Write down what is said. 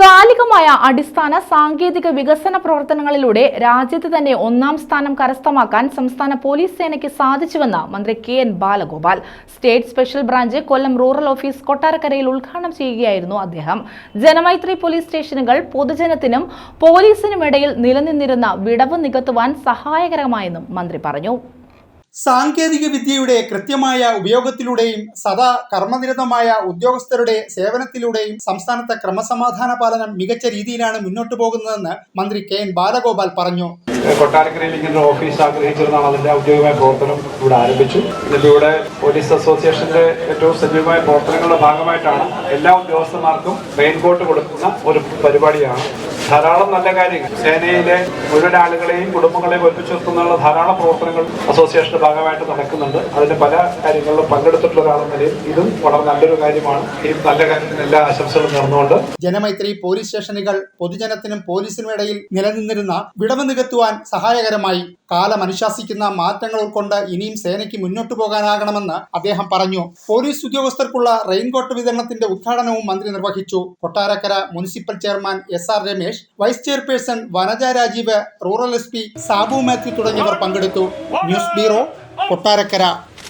കാലികമായ അടിസ്ഥാന സാങ്കേതിക വികസന പ്രവർത്തനങ്ങളിലൂടെ രാജ്യത്ത് തന്നെ ഒന്നാം സ്ഥാനം കരസ്ഥമാക്കാൻ സംസ്ഥാന പോലീസ് സേനയ്ക്ക് സാധിച്ചുവെന്ന് മന്ത്രി K N Balagopal. State special branch Kollam rural office കൊട്ടാരക്കരയിൽ ഉദ്ഘാടനം ചെയ്യുകയായിരുന്നു അദ്ദേഹം. ജനമൈത്രി പോലീസ് സ്റ്റേഷനുകൾ പൊതുജനത്തിനും പോലീസിനുമിടയിൽ നിലനിന്നിരുന്ന വിടവ് നികത്തുവാൻ സഹായകരമായെന്നും മന്ത്രി പറഞ്ഞു. സാങ്കേതിക വിദ്യയുടെ കൃത്യമായ ഉപയോഗത്തിലൂടെയും സദാ കർമ്മനിരതമായ ഉദ്യോഗസ്ഥരുടെ സേവനത്തിലൂടെയും സംസ്ഥാനത്തെ ക്രമസമാധാന പാലനം മികച്ച രീതിയിലാണ് മുന്നോട്ടു പോകുന്നതെന്ന് മന്ത്രി കെ എൻ ബാലഗോപാൽ പറഞ്ഞു. കൊട്ടാരക്കരയിൽ ഇങ്ങനെ ഓഫീസ് ആഗ്രഹിച്ചിരുന്നാണ് അതിന്റെ ഔദ്യോഗികമായ പ്രവർത്തനം ഇവിടെ ആരംഭിച്ചു. ഇതിലൂടെ പോലീസ് അസോസിയേഷന്റെ ഏറ്റവും സജീവമായ പ്രവർത്തനങ്ങളുടെ ഭാഗമായിട്ടാണ് എല്ലാ ഉദ്യോഗസ്ഥന്മാർക്കും റെയിൻകോട്ട് കൊടുക്കുന്ന ഒരു പരിപാടിയാണ്. ധാരാളം നല്ല കാര്യങ്ങൾ. സേനയിലെ മുഴുവൻ ആളുകളെയും കുടുംബങ്ങളെയും ഒരുമിച്ച് നിർത്തുന്നുള്ള ധാരാളം പ്രവർത്തനങ്ങൾ അസോസിയേഷന്റെ ഭാഗമായിട്ട് നടക്കുന്നുണ്ട്. അതിന്റെ പല കാര്യങ്ങളിലും പങ്കെടുത്തിട്ടുള്ള ഒരാളെന്ന നിലയിൽ ഇതും വളരെ നല്ലൊരു കാര്യമാണ്. ഈ നല്ല എല്ലാ ആശംസകളും നേർന്നുകൊണ്ട്. ജനമൈത്രി പോലീസ് സ്റ്റേഷനുകൾ പൊതുജനത്തിനും പോലീസിനും ഇടയിൽ നിലനിന്നിരുന്ന വിടവ് നികത്തുവാൻ സഹായകരമായി കാലം അനുശാസിക്കുന്ന മാറ്റങ്ങൾ ഉൾക്കൊണ്ട് ഇനിയും സേനയ്ക്ക് മുന്നോട്ടു പോകാനാകണമെന്ന് അദ്ദേഹം പറഞ്ഞു. പോലീസ് ഉദ്യോഗസ്ഥർക്കുള്ള റെയിൻകോട്ട് വിതരണത്തിന്റെ ഉദ്ഘാടനവും മന്ത്രി നിർവഹിച്ചു. Kottarakkara municipal chairman S R Ramesh vice chairperson Vanaja Rajeev rural S P Sabu Mathew തുടങ്ങിയവർ പങ്കെടുത്തു. News bureau Kottarakkara.